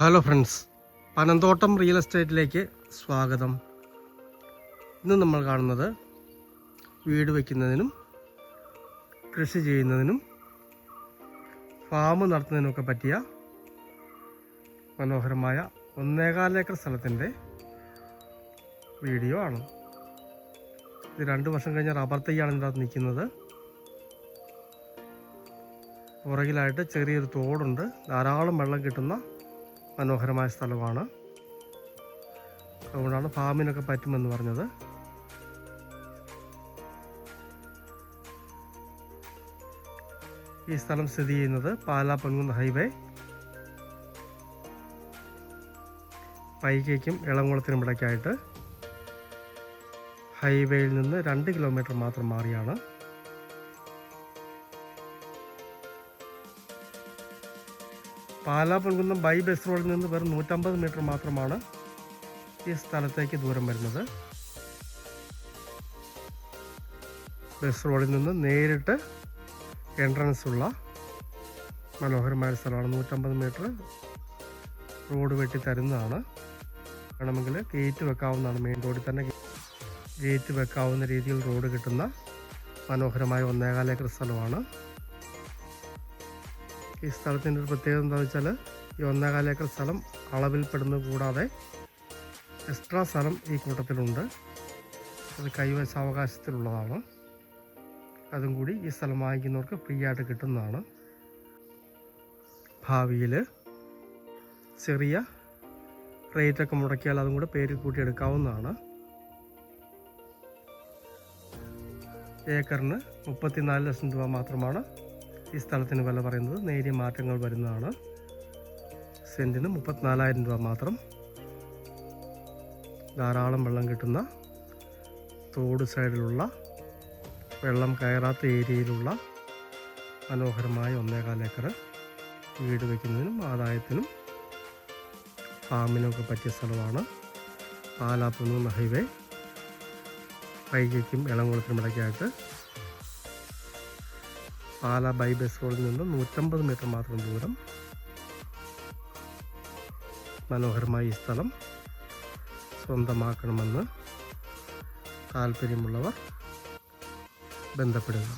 Hello friends Panamthottam real എസ്റ്റേറ്റിലേക്ക് സ്വാഗതം. ഇന്ന് നമ്മൾ കാണുന്നത് വീട് വയ്ക്കുന്നതിനും കൃഷി ചെയ്യുന്നതിനും ഫാം നടത്തുന്നതിനുമൊക്കെ പറ്റിയ മനോഹരമായ ഒന്നേകാൽ ഏക്കർ സ്ഥലത്തിന്റെ വീഡിയോ ആണ്. ഇത് രണ്ട് വർഷം കഴിഞ്ഞ റബ്ബർ തൈയാണ് ഇതിന്റെ അകത്ത് നിൽക്കുന്നത്. പുറകിലായിട്ട് ചെറിയൊരു തോടുണ്ട്. ധാരാളം വെള്ളം കിട്ടുന്ന മനോഹരമായ സ്ഥലമാണ്. അതുകൊണ്ടാണ് ഫാമിനൊക്കെ പറ്റുമെന്ന് പറഞ്ഞത്. ഈ സ്ഥലം സ്ഥിതി ചെയ്യുന്നത് പാലാ പൊൻകുന്ന് ഹൈവേ. പൈകയ്ക്കും ഇളംകുളത്തിനും ഇടയ്ക്കായിട്ട് ഹൈവേയിൽ നിന്ന് രണ്ട് കിലോമീറ്റർ മാത്രം മാറിയാണ്. പാലാ പൊൻകുന്നം ബൈ ബസ് റോഡിൽ നിന്ന് വെറും നൂറ്റമ്പത് മീറ്റർ മാത്രമാണ് ഈ സ്ഥലത്തേക്ക് ദൂരം വരുന്നത്. ബസ് റോഡിൽ നിന്ന് നേരിട്ട് എൻട്രൻസ് ഉള്ള മനോഹരമായ സ്ഥലമാണ്. നൂറ്റമ്പത് മീറ്റർ റോഡ് വെട്ടി തരുന്നതാണ്. വേണമെങ്കിൽ ഗേറ്റ് വെക്കാവുന്നതാണ്. മെയിൻ റോഡിൽ തന്നെ ഗേറ്റ് വെക്കാവുന്ന രീതിയിൽ റോഡ് കിട്ടുന്ന മനോഹരമായ ഒന്നേകാലേക്കർ സ്ഥലമാണ്. ഈ സ്ഥലത്തിന്റെ ഒരു പ്രത്യേകത എന്താണെന്ന് വെച്ചാൽ ഈ ഒന്നേകാല ഏക്കർ സ്ഥലം അളവിൽപ്പെടുന്ന കൂടാതെ എക്സ്ട്രാ സ്ഥലം ഈ കൂട്ടത്തിലുണ്ട്. അത് കൈവശാവകാശത്തിലുള്ളതാണ് അതും കൂടി ഈ സ്ഥലം വാങ്ങിക്കുന്നവർക്ക് ഫ്രീ ആയിട്ട് കിട്ടുന്നതാണ്. ഭാവിയിൽ ചെറിയ റേറ്റൊക്കെ മുടക്കിയാൽ അതും കൂടെ പേരിൽ കൂട്ടിയെടുക്കാവുന്നതാണ് ഏക്കറിന് മുപ്പത്തിനാല് ലക്ഷം രൂപ മാത്രമാണ് ഈ സ്ഥലത്തിന് വില പറയുന്നത് നേരിയ മാറ്റങ്ങൾ വരുന്നതാണ്. സെന്റിന് മുപ്പത്തിനാലായിരം രൂപ മാത്രം. ധാരാളം വെള്ളം കിട്ടുന്ന തോട് സൈഡിലുള്ള വെള്ളം കയറാത്ത ഏരിയയിലുള്ള മനോഹരമായ ഒന്നേകാൽ ഏക്കർ വീട് വയ്ക്കുന്നതിനും ആദായത്തിനും ഫാമിനൊക്കെ പറ്റിയ സ്ഥലമാണ്. പാലാപ്പുന്ന ഹൈവേ. വൈകിക്കും ഇളംകുളത്തിനും ഇടയ്ക്കായിട്ട് പാല ബൈ ബസ് റോഡിൽ നിന്ന് നൂറ്റമ്പത് മീറ്റർ മാത്രം ദൂരം. മനോഹരമായ ഈ സ്ഥലം സ്വന്തമാക്കണമെന്ന് താല്പര്യമുള്ളവർ ബന്ധപ്പെടുക.